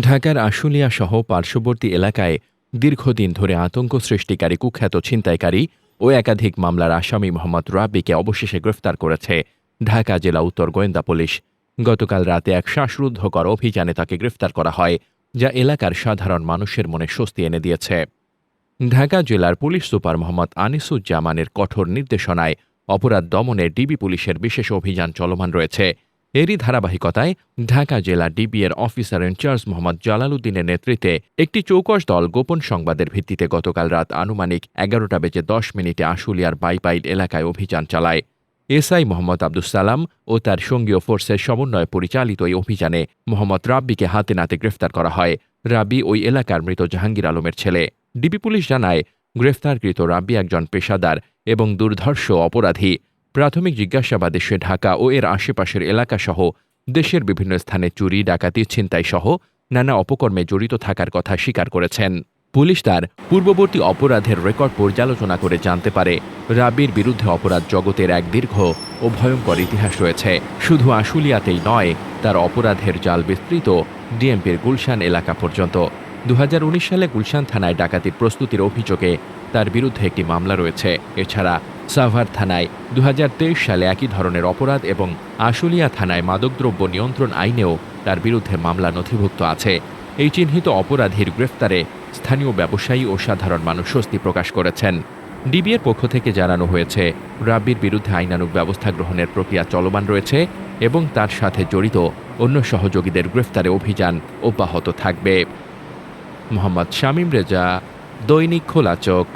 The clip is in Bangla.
ঢাকার আশুলিয়া সহ পার্শ্ববর্তী এলাকায় দীর্ঘদিন ধরে আতঙ্ক সৃষ্টিকারী কুখ্যাত ছিনতাইকারী ও একাধিক মামলার আসামি মোহাম্মদ রাব্বিকে অবশেষে গ্রেফতার করেছে ঢাকা জেলা উত্তর গোয়েন্দা পুলিশ। গতকাল রাতে এক শ্বাসরুদ্ধকর অভিযানে তাকে গ্রেফতার করা হয়, যা এলাকার সাধারণ মানুষের মনে স্বস্তি এনে দিয়েছে। ঢাকা জেলার পুলিশ সুপার মোহাম্মদ আনিসুজ্জামানের কঠোর নির্দেশনায় অপরাধ দমনে ডিবি পুলিশের বিশেষ অভিযান চলমান রয়েছে। এরই ধারাবাহিকতায় ঢাকা জেলা ডিবি এর অফিসার ইনচার্জ মোহাম্মদ জালালউদ্দিনের নেতৃত্বে একটি চৌকস দল গোপন সংবাদের ভিত্তিতে গতকাল রাত আনুমানিক এগারোটা বেজে দশ মিনিটে আশুলিয়ার বাইপাইল এলাকায় অভিযান চালায়। এসআই মোহাম্মদ আব্দুস সালাম ও তার সঙ্গীয় ফোর্সের সমন্বয়ে পরিচালিত এই অভিযানে মোহাম্মদ রাব্বিকে হাতে নাতে গ্রেফতার করা হয়। রাব্বি ওই এলাকার মৃত জাহাঙ্গীর আলমের ছেলে। ডিবি পুলিশ জানায়, গ্রেফতারকৃত রাব্বি একজন পেশাদার এবং দুর্ধর্ষ অপরাধী। প্রাথমিক জিজ্ঞাসাবাদে সে ঢাকা ও এর আশেপাশের এলাকাসহ দেশের বিভিন্ন স্থানে চুরি, ডাকাতি ছিনতাই সহ নানা অপকর্মে জড়িত থাকার কথা স্বীকার করেছেন। পুলিশ তার পূর্ববর্তী অপরাধের রেকর্ড পর্যালোচনা করে জানতে পারে রাবির বিরুদ্ধে অপরাধ জগতের এক দীর্ঘ ও ভয়ঙ্কর ইতিহাস রয়েছে। শুধু আশুলিয়াতেই নয়, তার অপরাধের জাল বিস্তৃত ডিএমপির গুলশান এলাকা পর্যন্ত। দু হাজার উনিশ সালে গুলশান থানায় ডাকাতির প্রস্তুতির অভিযোগে তার বিরুদ্ধে একটি মামলা রয়েছে। এছাড়া সাভার থানায় দু হাজার তেইশ সালে একই ধরনের অপরাধ এবং আশুলিয়া থানায় মাদকদ্রব্য নিয়ন্ত্রণ আইনেও তার বিরুদ্ধে মামলা নথিভুক্ত আছে। এই চিহ্নিত অপরাধীর গ্রেফতারে স্থানীয় ব্যবসায়ী ও সাধারণ মানুষ স্বস্তি প্রকাশ করেছেন। ডিবিএর পক্ষ থেকে জানানো হয়েছে, রাব্বির বিরুদ্ধে আইনানুগ ব্যবস্থা গ্রহণের প্রক্রিয়া চলমান রয়েছে এবং তার সাথে জড়িত অন্য সহযোগীদের গ্রেফতারে অভিযান অব্যাহত থাকবে। মোহাম্মদ শামীম রেজা, দৈনিক খোলা চোখ।